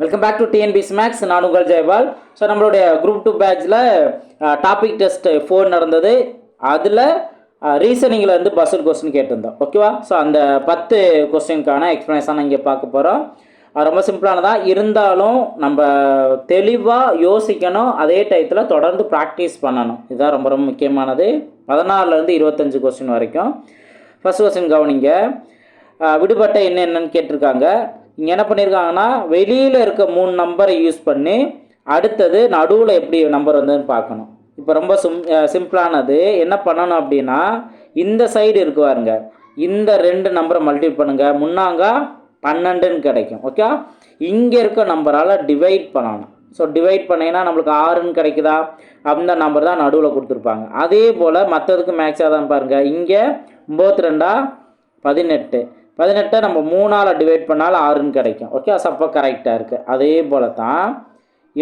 Welcome back to TNPSC maths நான் உங்கள் Jayapal. So நம்மளுடைய குரூப் டூ பேட்சில் டாபிக் டெஸ்ட் ஃபோர் நடந்தது. அதில் ரீசனிங்கில் வந்து பஸ்ஸட் கொஸ்டின் கேட்டிருந்தோம். ஓகேவா ஸோ அந்த பத்து கொஸ்டினுக்கான எக்ஸ்ப்ளனேஷன் இங்கே பார்க்க போகிறோம் ரொம்ப சிம்பிளானதான் இருந்தாலும் நம்ம தெளிவாக யோசிக்கணும். அதே டயத்தில் தொடர்ந்து ப்ராக்டிஸ் பண்ணணும். இதுதான் ரொம்ப ரொம்ப முக்கியமானது. பதினாறுலேருந்து இருபத்தஞ்சு கொஸ்டின் வரைக்கும். ஃபஸ்ட் கொஸ்டின் கவனிங்க. விடுபட்ட என்ன என்னன்னு கேட்டிருக்காங்க. இங்கே என்ன பண்ணியிருக்காங்கன்னா வெளியில் இருக்க மூணு நம்பரை யூஸ் பண்ணி அடுத்தது நடுவில் எப்படி நம்பர் வந்ததுன்னு பார்க்கணும். இப்போ ரொம்ப சிம் சிம்பிளானது என்ன பண்ணணும் அப்படின்னா இந்த சைடு இருக்கு பாருங்க. இந்த ரெண்டு நம்பரை மல்டிபிள் பண்ணுங்கள் முன்னாங்க பன்னெண்டுன்னு கிடைக்கும். ஓகே இங்கே இருக்க நம்பரால் டிவைட் பண்ணணும். ஸோ டிவைட் பண்ணிங்கன்னா நம்மளுக்கு ஆறுன்னு கிடைக்குதா? அந்த நம்பர் தான் நடுவில் கொடுத்துருப்பாங்க. அதே போல் மற்றதுக்கு மேக்ஸாக தான் பாருங்கள் இங்கே ஒம்பத்தி ரெண்டா? பதினெட்டு. பதினெட்டை நம்ம மூணால் டிவைட் பண்ணாலும் ஆறுன்னு கிடைக்கும். ஓகே அப்போ கரெக்டாக இருக்குது அதே போல் தான்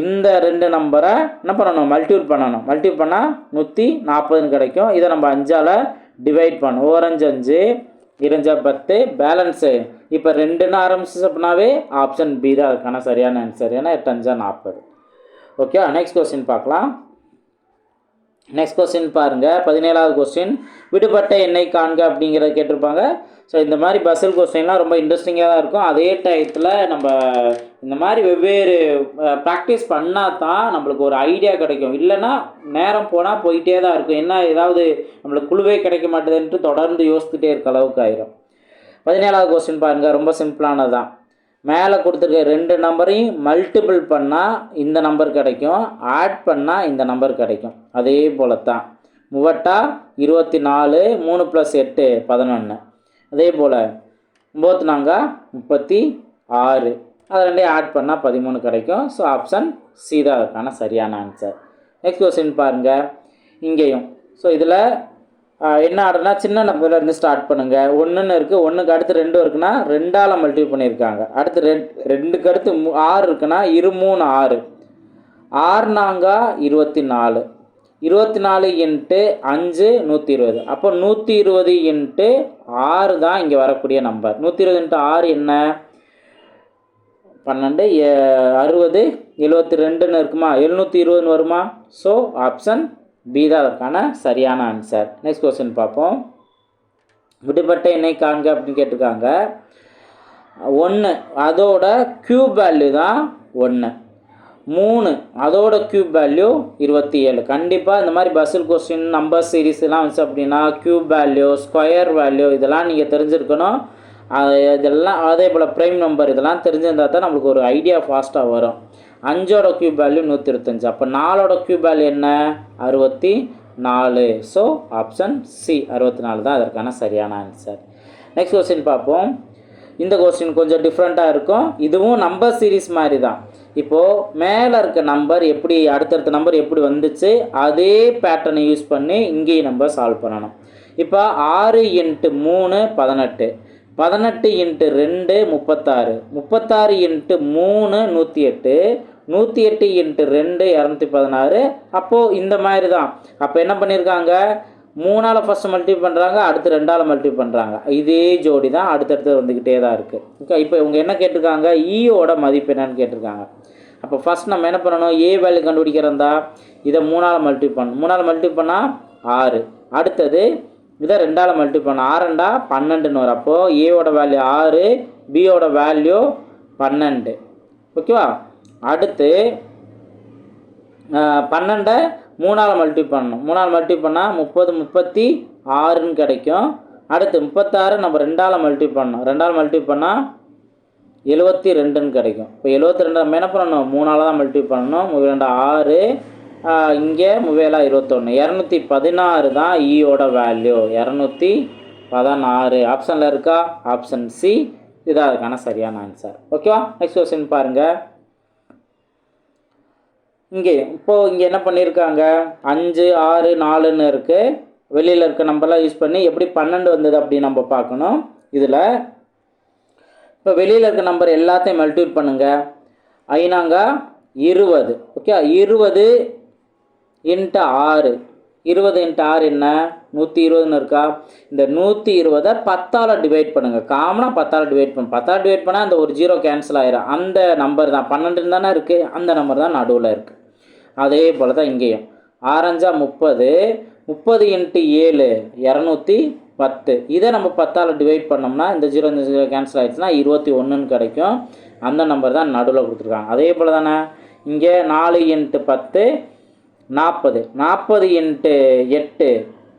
இந்த ரெண்டு நம்பரை என்ன பண்ணணும்? மல்டிபிள் பண்ணணும். மல்டிபிள் பண்ணால் நூற்றி நாற்பதுன்னு கிடைக்கும். இதை நம்ம அஞ்சால் டிவைட் பண்ணணும். ஓரஞ்சு அஞ்சு இருஞ்சா பத்து பேலன்ஸு இப்போ ரெண்டுன்னு ஆரம்பிச்சு அப்படின்னாவே ஆப்ஷன் பி தான் அதுக்கான சரியான ஆன்சர் ஏன்னா எட்டு அஞ்சா நாற்பது. ஓகே நெக்ஸ்ட் கொஸ்டின் பார்க்கலாம். நெக்ஸ்ட் கொஸ்டின் பாருங்கள் பதினேழாவது கொஸ்டின் விடுபட்ட எண்ணெய் காண்க அப்படிங்கிறத கேட்டிருப்பாங்க. ஸோ இந்த மாதிரி பஸ்ஸில் கொஸ்டின்லாம் ரொம்ப இன்ட்ரெஸ்டிங்காக தான் இருக்கும். அதே டயத்தில் நம்ம இந்த மாதிரி வெவ்வேறு ப்ராக்டிஸ் பண்ணால் தான் நம்மளுக்கு ஒரு ஐடியா கிடைக்கும். இல்லைன்னா நேரம் போனால் போயிட்டே தான் இருக்கும். என்ன ஏதாவது நம்மளுக்கு குழுவே கிடைக்க மாட்டேதுன்ட்டு தொடர்ந்து யோசித்துட்டே இருக்க அளவுக்கு ஆயிரும். பதினேழாவது கொஸ்டின் பாருங்கள் ரொம்ப சிம்பிளானது தான் மேலே கொடுத்துருக்க ரெண்டு நம்பரையும் மல்டிபிள் பண்ணால் இந்த நம்பர் கிடைக்கும். ஆட் பண்ணால் இந்த நம்பர் கிடைக்கும். அதே போல தான் முவட்டா இருபத்தி நாலு மூணு ப்ளஸ் எட்டு பதினொன்று அதே போல் ஒம்பத்து நாங்க முப்பத்தி ஆறு அது ரெண்டையும் ஆட் பண்ணால் பதிமூணு கிடைக்கும். ஸோ ஆப்ஷன் சி தான் அதுக்கான சரியான ஆன்சர் நெக்ஸ்ட் கொஸ்டின் பாருங்கள் இங்கேயும். ஸோ இதில் என்ன ஆர்டர்னா சின்ன நம்பர்ல இருந்து ஸ்டார்ட் பண்ணுங்க. ஒன்றுன்னு இருக்குது ஒன்றுக்கு அடுத்து ரெண்டு இருக்குன்னா ரெண்டால் மல்டிபிள் பண்ணியிருக்காங்க. அடுத்து ரெண்டு ரெண்டுக்கு அடுத்து ஆறு இருக்குன்னா இரு மூணு ஆறு. ஆறு நாங்கா இருபத்தி நாலு. இருபத்தி நாலு இன்ட்டு அஞ்சு நூற்றி இருபது. அப்போ நூற்றி இருபது இன்ட்டு ஆறு தான் இங்கே வரக்கூடிய நம்பர் நூற்றி இருபது இன்ட்டு ஆறு என்ன? பன்னெண்டு அறுபது. எழுபத்தி ரெண்டுன்னு இருக்குமா? எழுநூற்றி இருபதுன்னு வருமா? ஸோ ஆப்ஷன் பி தான் அதற்கான சரியான ஆன்சர் நெக்ஸ்ட் கொஸ்டின் பார்ப்போம். விடுபட்ட எண்ணெய் காண்க அப்படின்னு கேட்டிருக்காங்க. ஒன்று அதோட க்யூப் வேல்யூ தான் ஒன்று மூணு அதோட க்யூப் வேல்யூ இருபத்தி ஏழு. கண்டிப்பாக இந்த மாதிரி பஸ்ஸில் கொஸ்டின் நம்பர் சீரிஸ் எல்லாம் வந்துச்சு அப்படின்னா க்யூப் வேல்யூ ஸ்கொயர் வேல்யூ இதெல்லாம் நீங்கள் தெரிஞ்சிருக்கணும். அது இதெல்லாம் அதே போல் ப்ரைம் நம்பர் இதெல்லாம் தெரிஞ்சிருந்தால் தான் நம்மளுக்கு ஒரு ஐடியா ஃபாஸ்ட்டாக வரும். அஞ்சோட க்யூப் வேல்யூ நூற்றி இருபத்தஞ்சு அப்போ நாலோட க்யூப் வேல்யூ என்ன? அறுபத்தி நாலு ஸோ ஆப்ஷன் சி அறுபத்தி நாலு தான் அதற்கான சரியான ஆன்சர் நெக்ஸ்ட் கொஸ்டின் பார்ப்போம். இந்த கொஸ்டின் கொஞ்சம் டிஃப்ரெண்ட்டாக இருக்கும். இதுவும் நம்பர் சீரிஸ் மாதிரி தான். இப்போது மேலே இருக்க நம்பர் எப்படி அடுத்தடுத்த நம்பர் எப்படி வந்துச்சு அதே பேட்டர்னை யூஸ் பண்ணி இங்கேயும் நம்ம சால்வ் பண்ணணும். இப்போ ஆறு இன்ட்டு மூணு பதினெட்டு. பதினெட்டு இன்ட்டு ரெண்டு முப்பத்தாறு. முப்பத்தாறு இன்ட்டு மூணு நூற்றி எட்டு நூற்றி எட்டு இன்ட்டு ரெண்டு இரநூத்தி பதினாறு. அப்போது இந்த மாதிரி தான் அப்போ என்ன பண்ணியிருக்காங்க மூணால் ஃபஸ்ட்டு மல்டி பண்ணுறாங்க அடுத்து ரெண்டால் மல்டி பண்ணுறாங்க இதே ஜோடி தான் அடுத்தடுத்து வந்துக்கிட்டே தான் இருக்குது ஓகே இப்போ இவங்க என்ன கேட்டிருக்காங்க? E ஈயோட மதிப்பு என்னன்னு கேட்டிருக்காங்க. அப்போ ஃபஸ்ட் நம்ம என்ன பண்ணணும்? ஏ வேல்யூ கண்டுபிடிக்கிறதா? இதை மூணால் மல்டி பண்ணணும். மூணால் மல்டி பண்ணால் ஆறு. அடுத்தது இதை ரெண்டால் மல்டி பண்ண. ஆறண்டா பன்னெண்டுன்னு வரும். அப்போது ஏவோட வேல்யூ ஆறு பியோட வேல்யூ பன்னெண்டு. ஓகேவா அடுத்து பன்னெண்டை மூணால் மல்டி பண்ணணும் மூணால் மல்டி பண்ணால் முப்பது முப்பத்தி ஆறுன்னு கிடைக்கும். அடுத்து முப்பத்தாறு நம்ம ரெண்டால் மல்டி பண்ணணும். ரெண்டால் மல்டி பண்ணால் எழுபத்தி ரெண்டுன்னு கிடைக்கும். இப்போ எழுபத்தி ரெண்டு நம்ம என்ன பண்ணணும்? மூணால் தான் மல்டி பண்ணணும். ரெண்டு ஆறு இங்கே மூவேலா இருபத்தொன்று இரநூத்தி பதினாறு தான் e ஈயோட வேல்யூ இரநூத்தி பதினாறு. ஆப்ஷனில் இருக்கா? ஆப்ஷன் சி இதான் அதுக்கான சரியான ஆன்சர் ஓகேவா நெக்ஸ்ட் கொஸ்டின் பாருங்கள் இங்கே இப்போது இங்கே என்ன பண்ணியிருக்காங்க அஞ்சு ஆறு நாலுன்னு இருக்குது வெளியில் இருக்க நம்பர்லாம் யூஸ் பண்ணி எப்படி பன்னெண்டு வந்தது அப்படின்னு நம்ம பார்க்கணும். இதில் இப்போ வெளியில் இருக்க நம்பர் எல்லாத்தையும் மல்டிபிள் பண்ணுங்கள் ஐநாங்க இருபது. ஓகே இருபது இன்ட்டு ஆறு. இருபது இன்ட்டு ஆறு என்ன? நூற்றி இருபதுன்னு இருக்கா? இந்த நூற்றி இருபதை பத்தால் டிவைட் பண்ணுங்கள் காமனாக பத்தால் டிவைட் பண்ணு. பத்தால் டிவைட் பண்ணால் அந்த ஒரு ஜீரோ கேன்சல் ஆயிரும். அந்த நம்பர் தான். பன்னெண்டு தானே இருக்குது அந்த நம்பர் தான் நடுவில் இருக்குது அதே போல் தான் இங்கேயும். ஆரஞ்சா முப்பது. முப்பது இன்ட்டு ஏழு இரநூத்தி பத்து. இதை நம்ம பத்தால் டிவைட் பண்ணோம்னா இந்த ஜீரோ இந்த ஜீரோ கேன்சல் ஆகிடுச்சுன்னா இருபத்தி ஒன்றுன்னு கிடைக்கும். அந்த நம்பர் தான் நடுவில் கொடுத்துருக்காங்க. அதே போல் தானே இங்கே நாலு இன்ட்டு பத்து நாற்பது. நாற்பது இன்ட்டு எட்டு.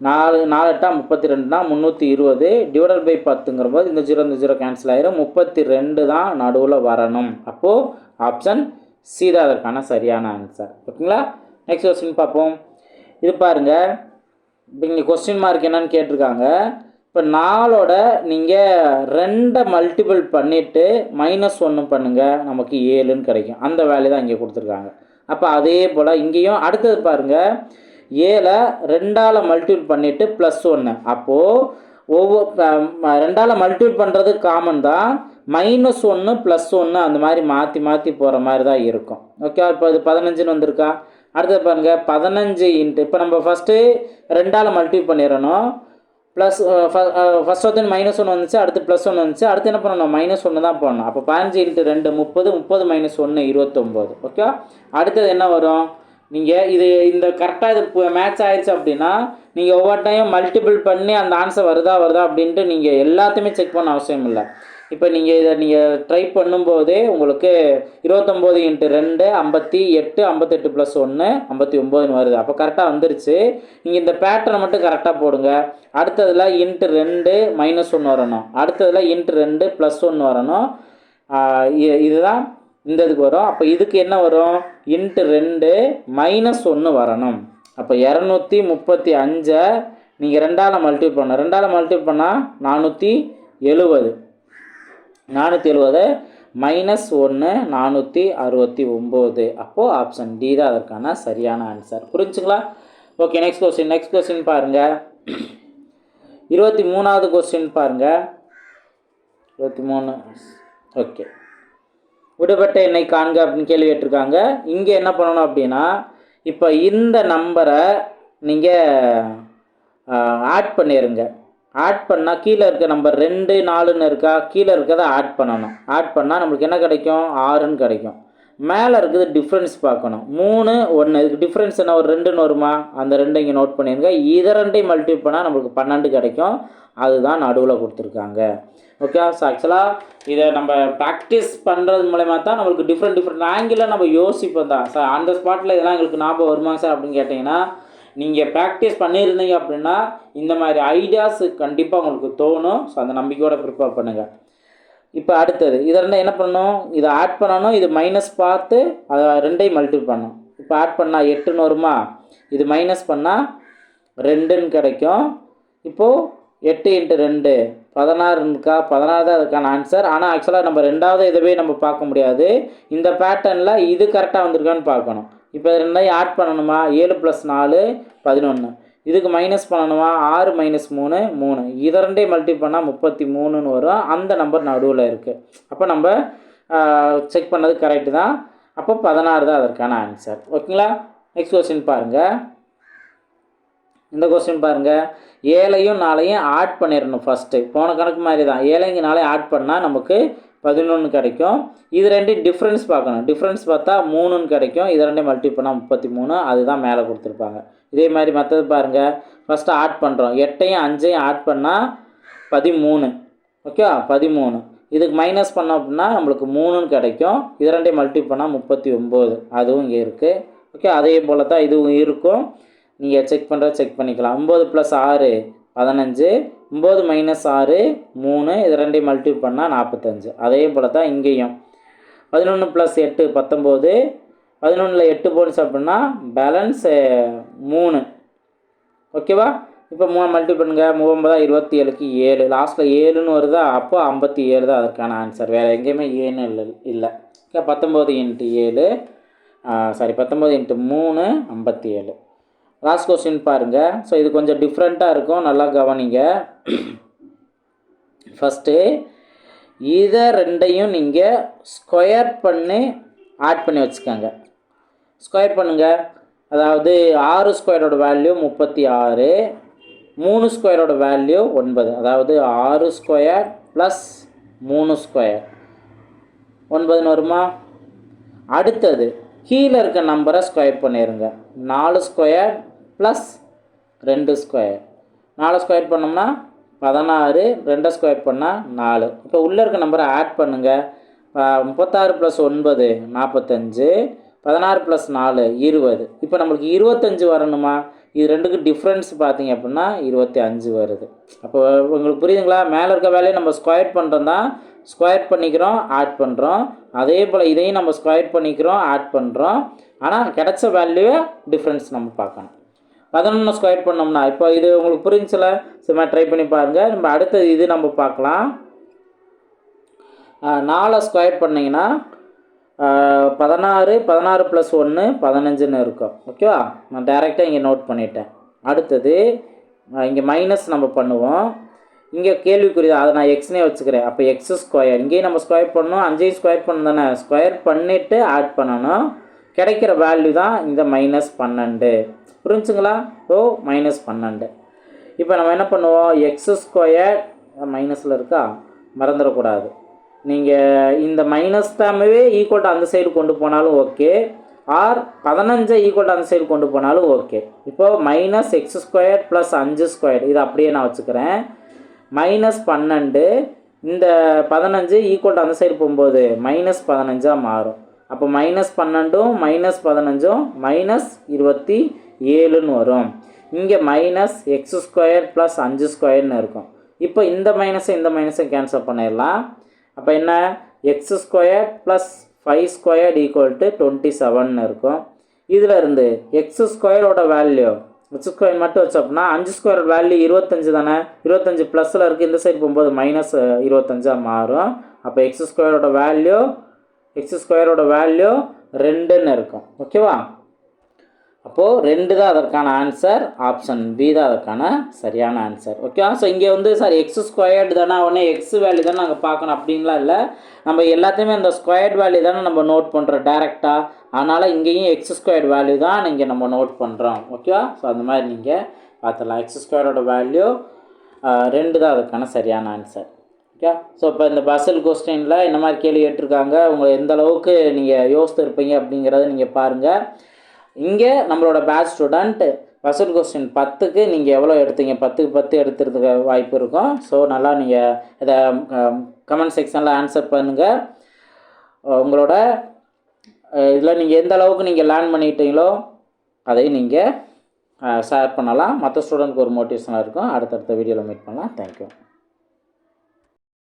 நாலு நாலு எட்டா முப்பத்தி ரெண்டுனா முந்நூற்றி இருபது. டிவைடட் பை பத்துங்கிற போது இந்த ஜீரோ இந்த ஜீரோ கேன்சல் ஆகிடும் முப்பத்தி ரெண்டு தான் நடுவில் வரணும். அப்போது ஆப்ஷன் சி தான் அதற்கான சரியான ஆன்சர் ஓகேங்களா? நெக்ஸ்ட் கொஸ்டின் பார்ப்போம். இது பாருங்கள் இப்போ இங்கே கொஸ்டின் மார்க் என்னன்னு கேட்டிருக்காங்க. இப்போ நாலோட நீங்கள் ரெண்டை மல்டிபிள் பண்ணிவிட்டு மைனஸ் ஒன்று பண்ணுங்கள் நமக்கு ஏழுன்னு கிடைக்கும். அந்த வேல்யூ தான் இங்கே கொடுத்துருக்காங்க. அப்போ அதே போல் இங்கேயும் அடுத்தது பாருங்கள் ஏழை ரெண்டால் மல்டிபிள் பண்ணிவிட்டு ப்ளஸ் ஒன்று அப்போது ஒவ்வொரு ரெண்டால் மல்டிபிள் பண்ணுறது காமன் தான். மைனஸ் ஒன்று ப்ளஸ் ஒன்று அந்த மாதிரி மாற்றி மாற்றி போகிற மாதிரி தான் இருக்கும். ஓகே இப்போ இது பதினஞ்சுன்னு வந்திருக்கா. அடுத்தது பாருங்கள் பதினஞ்சு இன்ட்டு இப்போ நம்ம ஃபஸ்ட்டு ரெண்டால் மல்டிபிள் பண்ணிடணும். ப்ளஸ் ஃபஸ்ட் uh, uh, வந்து மைனஸ் ஒன்று வந்துச்சு அடுத்து ப்ளஸ் ஒன்று வந்துச்சு அடுத்து என்ன பண்ணணும்? மைனஸ் ஒன்று தான் போடணும் அப்போ பதினஞ்சு இன்ட்டு ரெண்டு முப்பது முப்பது மைனஸ் ஒன்று இருபத்தொம்போது. ஓகே அடுத்தது என்ன வரும்? நீங்கள் இது இந்த கரெக்டாக இது மேட்ச் ஆயிடுச்சு அப்படின்னா நீங்கள் ஒவ்வொரு டைம் மல்டிபிள் பண்ணி அந்த ஆன்சர் வருதா வருதா அப்படின்ட்டு நீங்கள் எல்லாத்தையுமே செக் பண்ண அவசியம் இல்லை. இப்போ நீங்கள் இதை நீங்கள் ட்ரை பண்ணும்போதே உங்களுக்கு இருபத்தொம்போது இன்ட்டு ரெண்டு ஐம்பத்தி எட்டு ஐம்பத்தெட்டு ப்ளஸ் ஒன்று ஐம்பத்தி ஒம்போதுன்னு வருது. அப்போ கரெக்டாக வந்துருச்சு. நீங்கள் இந்த பேட்டர்னை மட்டும் கரெக்டாக போடுங்க. அடுத்ததில் இன்ட்டு ரெண்டு மைனஸ் ஒன்று வரணும். அடுத்ததில் இன்ட்டு ரெண்டு ப்ளஸ் ஒன்று வரணும். இதுதான் இந்த இதுக்கு வரும். அப்போ இதுக்கு என்ன வரும்? இன்ட்டு ரெண்டு மைனஸ் ஒன்று வரணும். அப்போ இரநூத்தி முப்பத்தி அஞ்சை நீங்கள் ரெண்டால் மல்டிபிள் பண்ணணும். ரெண்டால் மல்டிபிள் பண்ணால் நானூற்றி எழுபது நானூற்றி எழுபது மைனஸ் ஒன்று நானூற்றி அறுபத்தி ஒம்பது. அப்போது ஆப்ஷன் டி தான் அதற்கான சரியான ஆன்சர் புரிஞ்சுங்களா? Okay next question next question பாருங்கள் இருபத்தி மூணாவது கொஸ்டின் பாருங்கள் இருபத்தி மூணு ஓகே விடுபட்ட எண்ணை காண்க அப்படின்னு கேள்வி கேட்டிருக்காங்க. இங்கே என்ன பண்ணணும் அப்படின்னா இப்போ இந்த நம்பரை நீங்கள் ஆட் பண்ணிடுங்க ஆட் பண்ணால் கீழே இருக்க நம்பர் ரெண்டு நாலுன்னு இருக்கா கீழே இருக்கிறத ஆட் பண்ணணும். ஆட் பண்ணால் நம்மளுக்கு என்ன கிடைக்கும்? ஆறுன்னு கிடைக்கும். மேலே இருக்குது டிஃப்ரென்ஸ் பார்க்கணும். மூணு ஒன்று இதுக்கு டிஃப்ரென்ஸ் என்ன? ஒரு ரெண்டுன்னு வருமா? அந்த ரெண்டு இங்கே நோட் பண்ணிடுங்க இதை ரெண்டையும் மல்டிபிள் பண்ணால் நம்மளுக்கு பன்னெண்டு கிடைக்கும். அதுதான் நடுவில் கொடுத்துருக்காங்க. ஓகே ஸோ ஆக்சுவலாக இதை நம்ம ப்ராக்டிஸ் பண்ணுறது மூலயமா தான் நம்மளுக்கு டிஃப்ரெண்ட் டிஃப்ரெண்ட் ஆங்கிளில் நம்ம யோசிப்போம் தான். சார் அந்த ஸ்பாட்டில் இதெல்லாம் எங்களுக்கு ஞாபகம் வருமா சார் அப்படின்னு கேட்டிங்கன்னா நீங்கள் ப்ராக்டிஸ் பண்ணியிருந்தீங்க அப்படின்னா இந்த மாதிரி ஐடியாஸ் கண்டிப்பாக உங்களுக்கு தோணும். ஸோ அந்த நம்பிக்கையோட ப்ரிப்பேர் பண்ணுங்கள் இப்போ அடுத்தது இதை என்ன பண்ணணும்? இதை ஆட் பண்ணணும் இது மைனஸ் பார்த்து அதை ரெண்டையும் மல்டிபிள் பண்ணணும். இப்போ ஆட் பண்ணால் எட்டுன்னு வருமா இது மைனஸ் பண்ணால் ரெண்டுன்னு கிடைக்கும். இப்போது எட்டு இன்ட்டு ரெண்டு பதினாறு இருக்கா? பதினாறு தான் அதுக்கான ஆன்சர் ஆனால் ஆக்சுவலாக நம்ம ரெண்டாவது இதுவே நம்ம பார்க்க முடியாது. இந்த பேட்டர்னில் இது கரெக்டாக வந்திருக்கான்னு பார்க்கணும். இப்போ ரெண்டையும் ஆட் பண்ணணுமா? ஏழு ப்ளஸ் நாலு பதினொன்று இதுக்கு மைனஸ் பண்ணணுமா? ஆறு மைனஸ் மூணு மூணு. இதை ரெண்டே மல்டி பண்ணால் முப்பத்தி மூணுன்னு வரும். அந்த நம்பர் நடுவில் இருக்குது அப்போ நம்ம செக் பண்ணது கரெக்டு தான். அப்போ பதினாறு தான் அதற்கான ஆன்சர் ஓகேங்களா? நெக்ஸ்ட் கொஸ்டின் பாருங்கள் இந்த கொஸ்டின் பாருங்கள் ஏழையும் நாளையும் ஆட் பண்ணிடணும் ஃபஸ்ட்டு போன கணக்கு மாதிரி தான். ஏழைங்க நாளையும் ஆட் பண்ணால் நமக்கு பதினொன்று கிடைக்கும். இது ரெண்டையும் டிஃப்ரென்ஸ் பார்க்கணும். டிஃப்ரென்ஸ் பார்த்தா மூணுன்னு கிடைக்கும். இது ரெண்டையும் மல்டி பண்ணால் முப்பத்தி மூணு அதுதான் மேலே கொடுத்துருப்பாங்க. இதே மாதிரி மற்றது பாருங்கள் ஃபஸ்ட்டு ஆட் பண்ணுறோம் எட்டையும் அஞ்சையும் ஆட் பண்ணால் பதிமூணு. ஓகே பதிமூணு. இதுக்கு மைனஸ் பண்ணோம் அப்படின்னா நம்மளுக்கு மூணுன்னு கிடைக்கும். இது ரெண்டையும் மல்டி பண்ணால் முப்பத்தி ஒம்பது அதுவும் இங்கே இருக்குது ஓகே அதே போல் தான் இதுவும் இருக்கும். நீங்கள் செக் பண்ணுற செக் பண்ணிக்கலாம். ஒம்பது ப்ளஸ் ஆறு பதினஞ்சு. ஒம்பது மைனஸ் ஆறு மூணு இது ரெண்டையும் மல்டி பண்ணால் நாற்பத்தஞ்சு அதே போல் தான் இங்கேயும். பதினொன்று ப்ளஸ் எட்டு பத்தொம்போது. பதினொன்றில் எட்டு போன்ஸ் அப்படின்னா பேலன்ஸ் மூணு. ஓகேவா இப்போ மூணு மல்டி பண்ணுங்க. மூவம்பதா இருபத்தி ஏழுக்கு ஏழு லாஸ்ட்டில் ஏழுன்னு வருதா? அப்போ ஐம்பத்தி ஏழு தான் அதற்கான ஆன்சர் வேறு எங்கேயுமே ஏன்னு இல்லை இல்லை. ஓகே பத்தொம்போது இன்ட்டு ஏழு. சாரி பத்தொம்போது இன்ட்டு மூணு ஐம்பத்தி ஏழு லாஸ்ட் கொஸ்டின் பாருங்கள் ஸோ இது கொஞ்சம் டிஃப்ரெண்ட்டாக இருக்கும். நல்லா கவனிங்க. ஃபஸ்ட்டு இதை ரெண்டையும் நீங்கள் ஸ்கொயர் பண்ணி ஆட் பண்ணி வச்சுக்கோங்க. ஸ்கொயர் பண்ணுங்கள் அதாவது ஆறு ஸ்கொயரோட வேல்யூ முப்பத்தி ஆறு மூணு ஸ்கொயரோட வேல்யூ ஒன்பது. அதாவது ஆறு ஸ்கொயர் ப்ளஸ் மூணு ஸ்கொயர் ஒன்பதுன்னு வருமா? அடுத்தது கீழே இருக்க நம்பரை ஸ்கொயர் பண்ணிடுங்க நாலு ஸ்கொயர் ப்ளஸ் ரெண்டு ஸ்கொயர் நாலு ஸ்கொயர் பண்ணோம்னா பதினாறு ரெண்டை ஸ்கொயர் பண்ணால் நாலு. இப்போ உள்ளே இருக்க நம்பரை ஆட் பண்ணுங்கள் முப்பத்தாறு ப்ளஸ் ஒன்பது நாற்பத்தஞ்சு பதினாறு ப்ளஸ் நாலு இருபது. இப்போ நம்மளுக்கு இருபத்தஞ்சு வரணுமா? இது ரெண்டுக்கு டிஃப்ரென்ஸ் பார்த்தீங்க அப்படின்னா இருபத்தி அஞ்சு வருது. அப்போ உங்களுக்கு புரியுதுங்களா? மேலே இருக்க வேலையை நம்ம ஸ்கொயர் பண்ணுறோம் தான். ஸ்கொயர் பண்ணிக்கிறோம் ஆட் பண்ணுறோம் அதே போல் இதையும் நம்ம ஸ்கொயர் பண்ணிக்கிறோம் ஆட் பண்ணுறோம் ஆனால் கிடைச்ச வேல்யூவை டிஃப்ரென்ஸ் நம்ம பார்க்கணும். பதினொன்று ஸ்கொயர் பண்ணோம்னா இப்போ இது உங்களுக்கு புரிஞ்சுல சும்மா ட்ரை பண்ணி பாருங்கள் நம்ம அடுத்தது இது நம்ம பார்க்கலாம். நாலை ஸ்கொயர் பண்ணிங்கன்னா பதினாறு பதினாறு ப்ளஸ் ஒன்று பதினஞ்சுன்னு இருக்கும். ஓகேவா நான் டைரெக்டாக இங்கே நோட் பண்ணிட்டேன். அடுத்தது இங்கே மைனஸ் நம்ம பண்ணுவோம். இங்கே கேள்விக்குறி அதை நான் எக்ஸ்னே வச்சுக்கிறேன். அப்போ எக்ஸ் ஸ்கொயர் இங்கேயும் நம்ம ஸ்கொயர் பண்ணணும். அஞ்சையும் ஸ்கொயர் பண்ணணும் தானே? ஸ்கொயர் பண்ணிவிட்டு ஆட் பண்ணணும். கிடைக்கிற வேல்யூ தான் இந்த மைனஸ் பன்னெண்டு. புரிஞ்சுங்களா? ஓ மைனஸ் பன்னெண்டு. இப்போ நம்ம என்ன பண்ணுவோம்? எக்ஸ் ஸ்கொயர் மைனஸில் இருக்கா? மறந்துடக்கூடாது. நீங்கள் இந்த மைனஸ் டேர்மவே ஈக்குவல் டு அந்த சைடு கொண்டு போனாலும் ஓகே ஆர் பதினஞ்சை ஈக்குவல் டு அந்த சைடு கொண்டு போனாலும் ஓகே இப்போது மைனஸ் எக்ஸ் ஸ்கொயர் ப்ளஸ் அஞ்சு ஸ்கொயர் இது அப்படியே நான் வச்சுக்கிறேன். மைனஸ் பன்னெண்டு இந்த பதினஞ்சு ஈக்குவல் டு அந்த சைடு போகும்போது மைனஸ் பதினஞ்சாக மாறும். அப்போ மைனஸ் பன்னெண்டும் மைனஸ் பதினஞ்சும் மைனஸ் இருபத்தி ஏழுன்னு வரும். இங்கே மைனஸ் எக்ஸ் ஸ்கொயர் ப்ளஸ் அஞ்சு ஸ்கொயர்னு இருக்கும். இப்போ இந்த மைனஸை இந்த மைனஸை கேன்சல் பண்ணிடலாம். அப்போ என்ன? X square plus five square equal to twenty seven இருக்கும். இதில் இருந்து எக்ஸ் ஸ்கொயரோட வேல்யூ எக்ஸ் ஸ்கொயர் மட்டும் வச்சோம்னா அஞ்சு ஸ்கொயர் வேல்யூ இருபத்தஞ்சு தானே? இருபத்தஞ்சு ப்ளஸில் இருக்குது இந்த சைடு போகும்போது மைனஸ் இருபத்தஞ்சாக மாறும். அப்போ எக்ஸ் ஸ்கொயரோட வேல்யூ எக்ஸ் ஸ்கொயரோட வேல்யூ ரெண்டுன்னு இருக்கும். ஓகேவா அப்போது ரெண்டு தான் அதற்கான ஆன்சர் ஆப்ஷன் பி தான் அதற்கான சரியான ஆன்சர் ஓகேவா ஸோ இங்கே வந்து சார் எக்ஸ் ஸ்கொயர்டு தானே உடனே எக்ஸ் வேல்யூ தானே நாங்கள் பார்க்கணும் அப்படின்லாம் இல்லை. நம்ம எல்லாத்தையுமே அந்த ஸ்கொயர்ட் வேல்யூ தானே நம்ம நோட் பண்ணுறோம் டேரெக்டாக அதனால் இங்கேயும் எக்ஸ் ஸ்கொயர்ட் வேல்யூ தான் இங்கே நம்ம நோட் பண்ணுறோம் ஓகேவா ஸோ அந்த மாதிரி நீங்கள் பார்த்துடலாம். எக்ஸ் ஸ்கொயரோட வேல்யூ ரெண்டு தான் அதுக்கான சரியான ஆன்சர் ஓகே ஸோ இப்போ இந்த பஸ்ஸல் கொஸ்டினில் இந்த மாதிரி கேள்வி கேட்டிருக்காங்க? உங்களை எந்த அளவுக்கு நீங்கள் யோசித்து இருப்பீங்க அப்படிங்கிறத நீங்கள் பாருங்கள் இங்கே நம்மளோட பேட்ச் ஸ்டூடெண்ட் பஸ்ஸல் கொஸ்டின் பத்துக்கு நீங்கள் எவ்வளோ எடுத்தீங்க? பத்துக்கு பத்து எடுத்துறதுக்கு வாய்ப்பு இருக்கும். ஸோ நல்லா நீங்கள் இதை கமெண்ட் செக்ஷனில் ஆன்சர் பண்ணுங்கள் உங்களோட இதில் நீங்கள் எந்த அளவுக்கு நீங்கள் லேர்ன் பண்ணிட்டீங்களோ அதையும் நீங்கள் ஷேர் பண்ணலாம். மற்ற ஸ்டூடெண்ட்க்கு ஒரு மோட்டிவேஷனாக இருக்கும். அடுத்தடுத்த வீடியோவில் மீட் பண்ணலாம். தேங்க்யூ